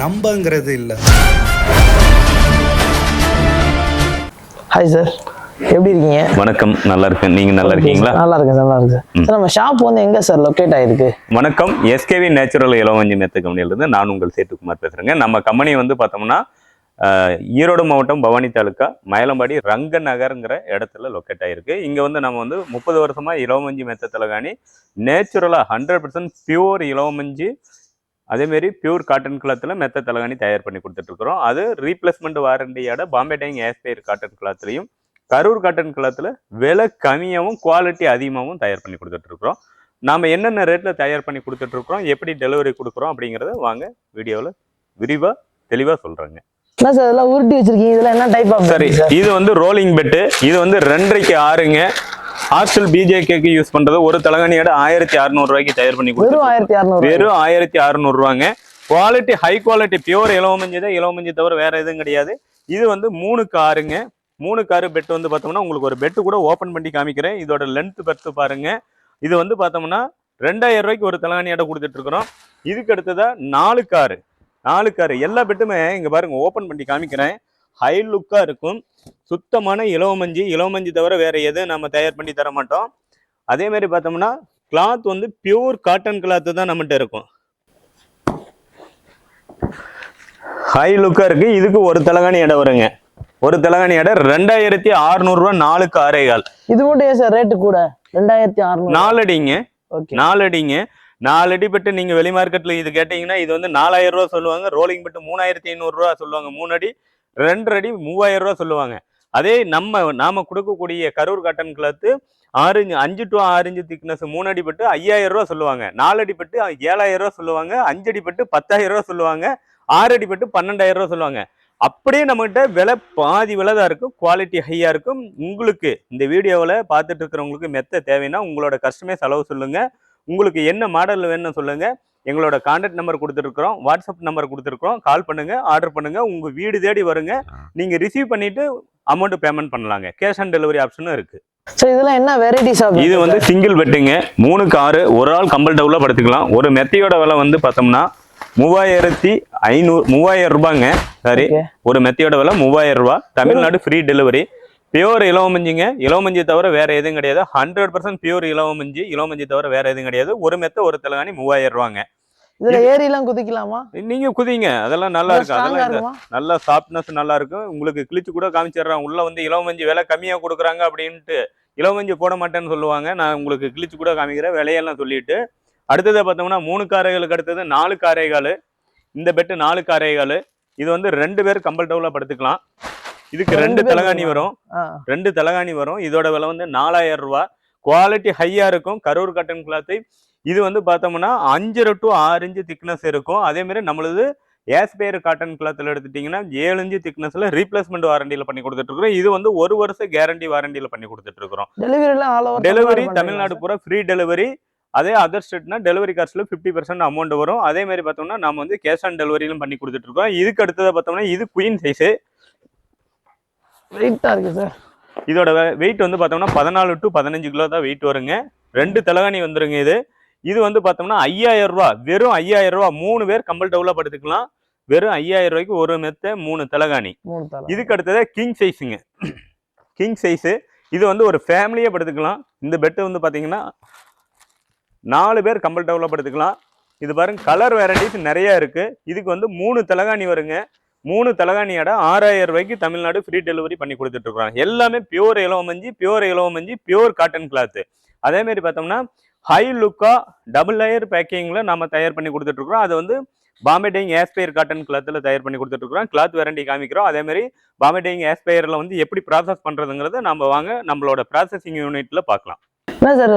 நம்பங்கிறது இல்ல. Hi sir எப்படி இருக்கீங்க? வணக்கம். நல்லா இருக்கேன். நீங்க நல்லா இருக்கீங்களா? நல்லா இருக்கேன் நல்லா இருக்கு சார் நம்ம ஷாப் வந்து எங்க சார் லொக்கேட் ஆயிருக்கு? வணக்கம். எஸ்கேவி நேச்சுரல் இளவஞ்சி மெத்த கம்பெனியிலிருந்து நான் உங்கள் சேத்துக்குமார் பேசுறேங்க. நம்ம கம்பெனி வந்து பார்த்தோம்னா ஆஹ், ஈரோடு மாவட்டம் பவானி தாலுக்கா மயிலம்பாடி ரங்க நகருங்கிற இடத்துல லொக்கேட் ஆயிருக்கு. இங்க வந்து நம்ம வந்து முப்பது வருஷமா இளவமஞ்சி மெத்த தலகாணி நேச்சுரலா ஹண்ட்ரட் பர்சன்ட் பியூர் இளவமஞ்சி அதேமாரி பியூர் காட்டன் கிளாத்தில் மெத்த தலகாணி தயார் பண்ணி கொடுத்துட்டு இருக்கிறோம். அது ரீப்ளேஸ்மெண்ட் வாரண்டியோட பாம்பே டைங் ஏஸ்பயர் காட்டன் கிளாத்லையும் கரூர் காட்டன் கிளாத்தில் விலை கம்மியாகவும் குவாலிட்டி அதிகமாகவும் தயார் பண்ணி கொடுத்துட்டு இருக்கிறோம். நாம என்னென்ன ரேட்ல தயார் பண்ணி கொடுத்துட்டு இருக்கிறோம் எப்படி டெலிவரி கொடுக்குறோம் அப்படிங்கறத வாங்க வீடியோவில் விரிவா தெளிவா சொல்றேங்க. என்ன சார் இதெல்லாம் உருட்டி வச்சிருக்கீங்க இதெல்லாம் என்ன டைப் ஆஃப் சரி சார் இது வந்து ரோலிங் பெட்டு இது வந்து ரெண்டரைக்கு ஆறுங்க. ஹாஸ்டல் பிஜேகேக்கு யூஸ் பண்றது ஒரு தலகாணியோட ஆயிரத்தி அறுநூறுவாய்க்கு தயார் பண்ணி வெறும் கொடுத்துருக்கோம் ஆயிரத்தி அறுநூறு வெறும் ஆயிரத்தி அறுநூறுவாங்க குவாலிட்டி ஹை குவாலிட்டி பியூர் இலவமஞ்சி தான் இலவமஞ்சி தவிர வேற எதுவும் கிடையாது. இது வந்து மூணு காருங்க. மூணு காரு பெட் வந்து பார்த்தோம்னா உங்களுக்கு ஒரு பெட்டு கூட ஓப்பன் பண்ணி காமிக்கிறேன். இதோட லென்த் பெருத்து பாருங்க. இது வந்து பார்த்தோம்னா ரெண்டாயிரம் ரூபாய்க்கு ஒரு தலகாணியாட கொடுத்துட்டு இருக்கிறோம் இதுக்கு அடுத்ததா நாலு காரு. நாலு காரு. எல்லா பெட்டுமே இங்க பாருங்க ஓப்பன் பண்ணி காமிக்கிறேன். ஹை லுக்கா இருக்கும். சுத்தமான இலவமஞ்சி இலவமஞ்சி தவிர வேற எதுவும் நம்ம தயார் பண்ணி தர மாட்டோம். அதே மாதிரி பார்த்தோம்னா கிளாத் வந்து பியூர் காட்டன் கிளாத் தான் நம்மகிட்ட இருக்கும். ஹை லுக்கா இருக்கு. இதுக்கு ஒரு தலகாணி இடம் வருங்க. ஒரு தலகாணி இடம் ரெண்டாயிரத்தி அறுநூறுவா நாலுக்கு ஆறேகால் இது மட்டும் ஏன் சார்? ரேட்டு கூட. ரெண்டாயிரத்தி அறுநூறு. நாலடிங்க. ஓகே. நாலடிங்க. நாலு அடி பெட்டு நீங்க வெளி மார்க்கெட்ல இது கேட்டீங்கன்னா இது வந்து நாலாயிரம் ரூபா சொல்லுவாங்க. ரோலிங் பெட்டு மூணாயிரத்தி ஐநூறு ரூபா சொல்லுவாங்க. மூணு அடி ரெண்டு அடி மூவாயிரம் ரூபா சொல்லுவாங்க. அதே நம்ம நாம கொடுக்கக்கூடிய கரூர் காட்டன் கிளாத்து ஆறு இஞ்சு- அஞ்சு டு ஆறு இன்ச்சு திக்னஸ் மூணு அடி பட்டு ஐயாயிரம் ரூபா சொல்லுவாங்க. நாலு அடி பட்டு ஏழாயிரம் ரூபா சொல்லுவாங்க. அஞ்சு அடி பட்டு பத்தாயிரம் ரூபா சொல்லுவாங்க. ஆறு அடி பட்டு பன்னெண்டாயிரம் ரூபா சொல்லுவாங்க. அப்படியே நம்மகிட்ட விலை பாதி விலை தான் இருக்கும் குவாலிட்டி ஹையாக இருக்கும். உங்களுக்கு இந்த வீடியோவில் பார்த்துட்டு இருக்கிறவங்களுக்கு மெத்த தேவைன்னா உங்களோட கஷ்டமே செலவு சொல்லுங்கள் உங்களுக்கு என்ன மாடல் வேணும்னு சொல்லுங்கள் எங்களோட கான்டாக்ட் நம்பர் கொடுத்துருக்குறோம் வாட்ஸ்அப் நம்பர் கொடுத்துருக்குறோம். கால் பண்ணுங்க ஆர்டர் பண்ணுங்க உங்க வீடு தேடி வருங்க. நீங்க ரிசீவ் பண்ணிட்டு அமௌண்ட் பேமெண்ட் பண்ணலாங்க. கேஷ் ஆன் டெலிவரி ஆப்ஷனும் இருக்கு. சார் இதெல்லாம் என்ன வெரைட்டிஸ் ஆஃப் இது வந்து சிங்கிள் பெட்டுங்க மூணு காரு ஒரு ஆள் கம்பல் டவுல படுத்துக்கலாம். ஒரு மெத்தையோட விலை வந்து பார்த்தோம்னா மூவாயிரத்தி ஐநூறு மூவாயிரம் ரூபாங்க சரி. ஒரு மெத்தையோட விலை மூவாயிரம் ரூபாய். தமிழ்நாடு ஃப்ரீ டெலிவரி பியூர் இலவமஞ்சிங்க இலவமஞ்சி தவிர வேற எதுவும் கிடையாது. ஹண்ட்ரட் பர்சன்ட் பியூர் இலவமஞ்சி இலவமஞ்சி தவிர வேற எதுவும் கிடையாது. ஒரு மெத்த ஒரு தலைகாணி மூவாயிரம் ரூபாங்க. இதுல எல்லாம் குதிக்கலாமா? நீங்க குதிங்க. அதெல்லாம் நல்லா இருக்கு. ஸ்ட்ராங்கா அதெல்லாம் இருக்குமா? நல்லா சாஃப்ட்னஸ் நல்லா இருக்கும் உங்களுக்கு கிழிச்சு கூட காமிச்சிடுறேன். உள்ள வந்து இளவமஞ்சி விலை கம்மியா கொடுக்குறாங்க அப்படின்ட்டு. இளவமஞ்சி போட மாட்டேன்னு சொல்லுவாங்க. நான் உங்களுக்கு கிழிச்சு கூட காமிக்கிறேன். விலையெல்லாம் சொல்லிட்டு. அடுத்தது பார்த்தோம்னா மூணு காரைகளுக்கு அடுத்தது நாலு காரைகால் இந்த பெட்டு நாலு காரைகால் இது வந்து ரெண்டு பேர் கம்பல் டவுல படுத்துக்கலாம். இதுக்கு ரெண்டு தலகாணி. வரும். ரெண்டு தலகாணி வரும். இதோட விலை வந்து நாலாயிரம் ரூபாய். குவாலிட்டி ஹையா இருக்கும். கரூர் காட்டன் கிளாத்து இது வந்து பார்த்தோம்னா அஞ்சரை டு ஆறு இன்ச்சு திக்னஸ் இருக்கும். அதே மாதிரி நம்மளது ஏஸ்பேர் காட்டன் கிளாத்தில் எடுத்துட்டீங்கன்னா ஏழு இன்ச்சு திக்னஸ்ல ரீப்ளேஸ்மெண்ட் வாரண்டியில பண்ணி கொடுத்துட்டு இருக்கிறோம் இது வந்து ஒரு வருஷம் கேரண்டி வாரண்டியில பண்ணி கொடுத்துட்டு இருக்கிறோம் டெலிவரி தமிழ்நாடு பூரா ஃப்ரீ டெலிவரி அதே அதர் ஸ்டேட்னா டெலிவரி காஸ்ட்ல ஃபிஃப்டி பர்சன்ட் அமௌண்ட் வரும். அதே மாதிரி பார்த்தோம்னா நம்ம வந்து கேஷ் ஆன் டெலிவரியிலும் பண்ணி கொடுத்துட்டு இருக்கோம் இதுக்கு அடுத்தது பார்த்தோம்னா இது குயின் சைஸ் வெயிட்டா இருக்கு சார் இதோட வெயிட் வந்து பார்த்தோம்னா பதினாலு டு பதினஞ்சு கிலோ தான் வெயிட் வருங்க. ரெண்டு தலகாணி வந்துருங்க இது. இது வந்து பார்த்தோம்னா ஐயாயிரம் ரூபா வெறும் ஐயாயிரம் ரூபா. மூணு பேர் கம்பல் டவுல படுத்துக்கலாம். வெறும் ஐயாயிரம் ரூபாய்க்கு ஒரு மெத்த மூணு தலகாணி. இதுக்கு அடுத்தது கிங் சைஸுங்க கிங் சைஸு இது வந்து ஒரு ஃபேமிலியே படுத்துக்கலாம். இந்த பெட்டு வந்து பார்த்தீங்கன்னா நாலு பேர் கம்பல் டவுல படுத்துக்கலாம். இது பாருங்க கலர் வெரைட்டிஸ் நிறைய இருக்கு. இதுக்கு வந்து மூணு தலகாணி வருங்க. மூணு தலகாணியோட ஆறாயிரம் ரூபாய்க்கு தமிழ்நாடு ஃப்ரீ டெலிவரி பண்ணி கொடுத்துட்டு எல்லாமே பியூர் இலவமஞ்சி பியூர் இலவமஞ்சி பியூர் காட்டன் கிளாத்து அதேமாரி பார்த்தோம்னா ஹை லுக்கா டபுள் லேயர் பேக்கிங்கில் நம்ம தயார் பண்ணி கொடுத்துட்டு இருக்கிறோம் அது வந்து பாம்பே டைங் ஏஸ்பயர் காட்டன் கிளாத்தில் தயார் பண்ணி கொடுத்துட்டு இருக்கிறோம் கிளாத் வேரண்டி காமிக்கிறோம் அதேமாரி பாம்பே டைங் ஏஸ்பயரில் வந்து எப்படி ப்ராசஸ் பண்ணுறதுங்கிறத நம்ம வாங்க நம்மளோட ப்ராசஸிங் யூனிட்டில் பார்க்கலாம். என்ன சார்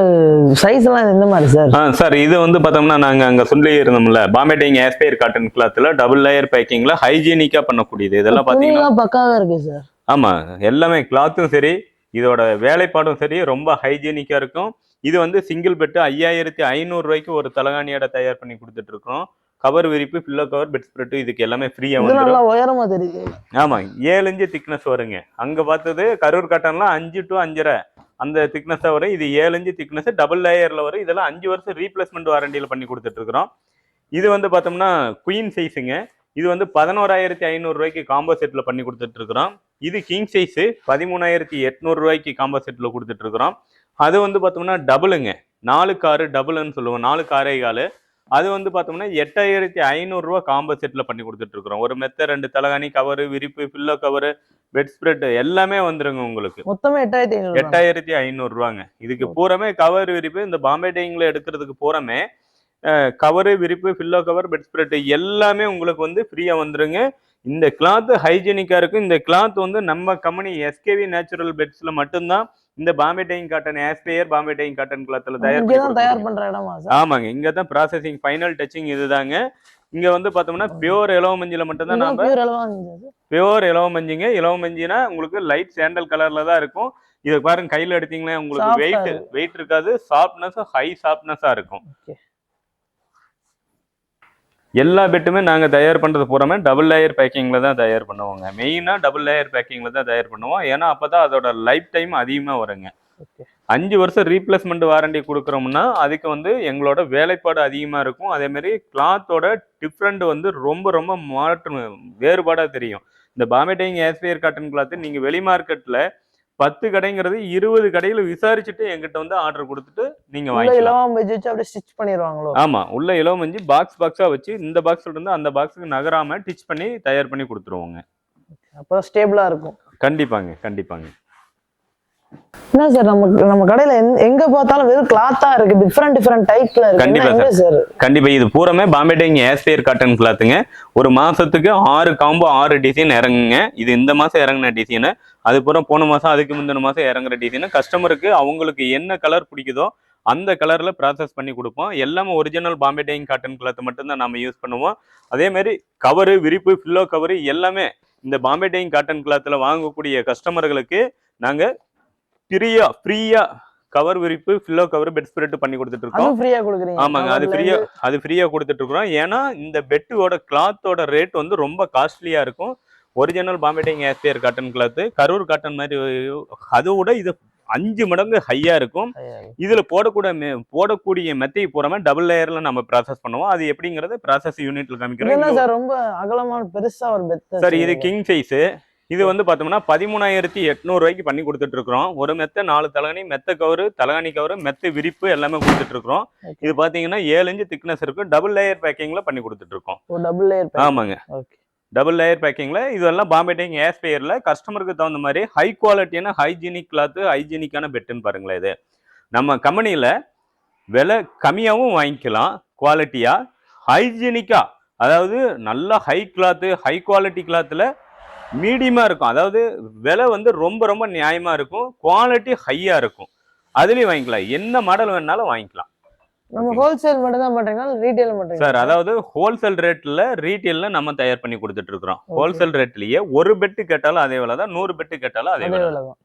சைஸ் எல்லாம் எந்த மாதிரி சார் ஆ சார் இது வந்து பார்த்தோம்னா நாங்கள் அங்கே சொல்லி இருந்தோம்ல பாம்பே டைங் ஏஸ்பயர் காட்டன் கிளாத்தில் டபுள் லேயர் பேக்கிங்கில் ஹைஜீனிக்காக பண்ணக்கூடியது. இதெல்லாம் பார்த்தீங்கன்னா துணியெல்லாம் பக்காவா இருக்கு சார் ஆமாம் எல்லாமே கிளாத்தும் சரி இதோட வேலைப்பாடும் சரி ரொம்ப ஹைஜீனிக்காக இருக்கும். இது வந்து சிங்கிள் பெட்டு ஐயாயிரத்தி ஐநூறுரூவாய்க்கு ஒரு தலகாணியோட தயார் பண்ணி கொடுத்துட்டு இருக்கோம். கவர் விரிப்பு பில்லோ கவர் பெட் ஸ்ப்ரெட்டு இதுக்கு எல்லாமே ஃப்ரீயாக இது வந்துடும் நல்லா உயரமா தெரியுது. ஆமா ஏழு இன்ச்சு திக்னஸ் வருங்க. அங்க பார்த்தது கரூர் காட்டன்லாம் அஞ்சு டு அஞ்சரை. அந்த திக்னஸாக வரும் இது ஏழு இன்ச்சு திக்னஸ் டபுள் லேயரில் வரும் இதெல்லாம் அஞ்சு வருஷம் ரீப்ளேஸ்மெண்ட் வாரண்டியில் பண்ணி கொடுத்துட்ருக்குறோம் இது வந்து பார்த்தோம்னா குயின் சைஸுங்க இது வந்து பதினோராயிரத்தி ஐநூறுரூவாய்க்கு காம்போ செட்டில் பண்ணி கொடுத்துட்ருக்குறோம் இது கிங் சைஸு பதிமூணாயிரத்தி எட்நூறுரூவாய்க்கு காம்போ செட்டில் கொடுத்துட்ருக்குறோம் அது வந்து பார்த்தோம்னா டபுளுங்க நாலு காரு டபுள்னு சொல்லுவோம். நாலு காரே காலு. அது வந்து பார்த்தோம்னா எட்டாயிரத்தி ஐநூறுரூவா காம்போ செட்டில் பண்ணி கொடுத்துட்டு இருக்கிறோம். ஒரு மெத்த ரெண்டு தலகாணி கவரு விரிப்பு பில்லோ கவரு பெட் ஸ்ப்ரெட் எல்லாமே வந்துருங்க உங்களுக்கு. மொத்தமே எட்டாயிரத்தி ஐநூறு எட்டாயிரத்தி ஐநூறுரூவாங்க இதுக்கு பூராமே கவர் விரிப்பு இந்த பாம்பே டைங்கில் எடுக்கிறதுக்கு பூராமே கவரு விரிப்பு பில்லோ கவர் பெட் ஸ்ப்ரெட் எல்லாமே உங்களுக்கு வந்து ஃப்ரீயாக வந்துருங்க. இந்த கிளாத் ஹைஜீனிக்காக இருக்கும். இந்த கிளாத் வந்து நம்ம கம்பெனி எஸ்கேவி நேச்சுரல் பெட்ஸில் மட்டும்தான் இந்த Bombay dyeing cotton aspire Bombay dyeing cotton கிளாத்தில் தயார் தயார். பண்ற இடமா ஆமாங்க இங்க தான் ப்ராசஸிங் ஃபைனல் டச்சிங் இதுதாங்க. இங்க வந்து பார்த்தோம்னா பியோர் இலவ மஞ்சில மட்டும்தான் நாம பியூர் அளவா இருந்துச்சு பியோர் இலவ மஞ்சிங்க. இலவ மஞ்சினா உங்களுக்கு லைட் சாண்டல் கலர்ல தான் இருக்கும். இதை பாருங்க கையில எடுத்தீங்கன்னா உங்களுக்கு வெயிட். வெயிட் இருக்காது. சாஃப்ட்னஸ் ஹை சாஃப்ட்னஸா இருக்கும். எல்லா பெட்டுமே நாங்க தயார் பண்றது பூராமே டபுள் லேயர் பேக்கிங்ல தான் தயார் பண்ணுவோங்க. மெயினா டபுள் லேயர் பேக்கிங்ல தான் தயார் பண்ணுவோம். ஏன்னா அப்பதான் அதோட லைஃப் டைம் அதிகமா வருங்க. அஞ்சு வருஷம் ரீப்ளேஸ்மெண்ட் வாரண்டி கொடுக்குறோம்னா அதுக்கு வந்து எங்களோட வேலைப்பாடு அதிகமா இருக்கும். அதே மாதிரி கிளாத்தோட டிஃப்ரெண்ட் வந்து ரொம்ப ரொம்ப மாற்று வேறுபாடா தெரியும். இந்த Bombay dyeing aspire cotton cloth நீங்க வெளி மார்க்கெட்ல பத்து கடைங்கிறது இருபது கடையில விசாரிச்சுட்டு எங்கிட்ட வந்து ஆர்டர் கொடுத்துட்டு நீங்க உள்ள வாங்கிக்கலாம். இலவம் வச்சு வச்சு அப்படியே ஸ்டிச் பண்ணிடுவாங்களோ? ஆமா உள்ள இலவமஞ்சி பாக்ஸ் பாக்ஸா வச்சு இந்த பாக்ஸ்ல இருந்து அந்த பாக்ஸுக்கு நகராம டிச் பண்ணி தயார் பண்ணி கொடுத்துருவோங்க. அப்போ ஸ்டேபிளா இருக்கும். கண்டிப்பாங்க கண்டிப்பாங்க. என்ன சார் நம்ம நம்ம கடையில எங்க பார்த்தாலும் வெறும் கிளாத்தா இருக்கு டிஃப்ரெண்ட் டிஃப்ரெண்ட் டைப்ல இருக்கு. கண்டிப்பா சார். கண்டிப்பா இது பூராமே பாம்பே டைங் ஏஸ்பியர் காட்டன் கிளாத்துங்க ஒரு மாசத்துக்கு ஆறு காம்போ ஆறு டிசைன் இறங்குங்க. இது இந்த மாசம் இறங்குன டிசைனு அது பூரா போன மாசம் அதுக்கு முந்தின மாசம் இறங்குற டிசைனு கஸ்டமருக்கு அவங்களுக்கு என்ன கலர் பிடிக்குதோ அந்த கலர்ல ப்ராசஸ் பண்ணி கொடுப்போம். எல்லாமே original Bombay dyeing cotton cloth மட்டும்தான் நம்ம யூஸ் பண்ணுவோம். அதே மாதிரி கவரு விரிப்பு பில்லோ கவரு எல்லாமே இந்த பாம்பே டைங் காட்டன் கிளாத்ல வாங்கக்கூடிய கஸ்டமர்களுக்கு நாங்க ஃப்ரீயா ஃப்ரீயா கவர் விரிப்பு பில்லோ கவர் பெட் ஸ்ப்ரெட் பண்ணி கொடுத்துட்டு இருக்கோம் ஃப்ரீயா கொடுக்குறீங்க. ஆமாங்க அது ஃப்ரீயா அது ஃப்ரீயா கொடுத்துட்டு இருக்கிறோம் ஏன்னா இந்த பெட்டோட கிளாத்தோட ரேட் வந்து ரொம்ப காஸ்ட்லியா இருக்கும். Original Bombay dyeing aspire cotton cloth Karur cotton மாதிரி அதை விட இது அஞ்சு மடங்கு ஹையா இருக்கும். இதுல போடக்கூடிய போடக்கூடிய மெத்தை பூராமே டபுள் லேயர்ல நம்ம ப்ராசஸ் பண்ணுவோம். அது எப்படிங்கறது ப்ராசஸ் யூனிட்ல காமிக்கிறோம். ரொம்ப அகலமான பெருசா ஒரு சார் இது கிங் சைஸ் இது வந்து பார்த்தோம்னா பதிமூணாயிரத்தி எட்நூறு ரூபாய்க்கு பண்ணி கொடுத்துட்டு இருக்கிறோம் ஒரு மெத்த நாலு தலகாணி மெத்த கவரு தலகாணி கவரு மெத்த விரிப்பு எல்லாமே Okay. இது பாத்தீங்கன்னா ஏழு இன்ச்சு திக்னஸ் இருக்கும் டபுள் லேயர் பேக்கிங்ல பண்ணி கொடுத்துட்டு இருக்கோம் ஒரு டபுள் லேயர் ஆமாங்க. டபுள் லேயர் பேக்கிங்ல இதெல்லாம் பாம்பே டைங் ஏஸ்பேயர்ல கஸ்டமருக்கு தகுந்த மாதிரி ஹை குவாலிட்டியான ஹைஜீனிக் கிளாத் ஹைஜீனிக்கான பெட்டுன்னு பாருங்களேன் இது. நம்ம கம்பெனியில விலை கம்மியாகவும் வாங்கிக்கலாம். குவாலிட்டியா ஹைஜீனிக்கா அதாவது நல்ல ஹை கிளாத்து ஹை குவாலிட்டி கிளாத்தில் மீடியமாக இருக்கும். அதாவது விலை வந்து ரொம்ப ரொம்ப நியாயமாக இருக்கும். குவாலிட்டி ஹையாக இருக்கும். அதுலேயும் வாங்கிக்கலாம். என்ன மாடல் வேணாலும் வாங்கிக்கலாம். நம்ம ஹோல்சேல் மட்டும் தான் பண்றீங்களா? ரீட்டைல் பண்றீங்களா? சார் அதாவது ஹோல்சேல் ரேட்ல ரீட்டெயில்ல நம்ம தயார் பண்ணி கொடுத்துட்டு இருக்கிறோம். Okay. ஹோல்சேல் ரேட்லயே ஒரு பெட்டு கேட்டாலும் அதே விலை தான் நூறு பெட்டு கேட்டாலும் அதே வேலை தான்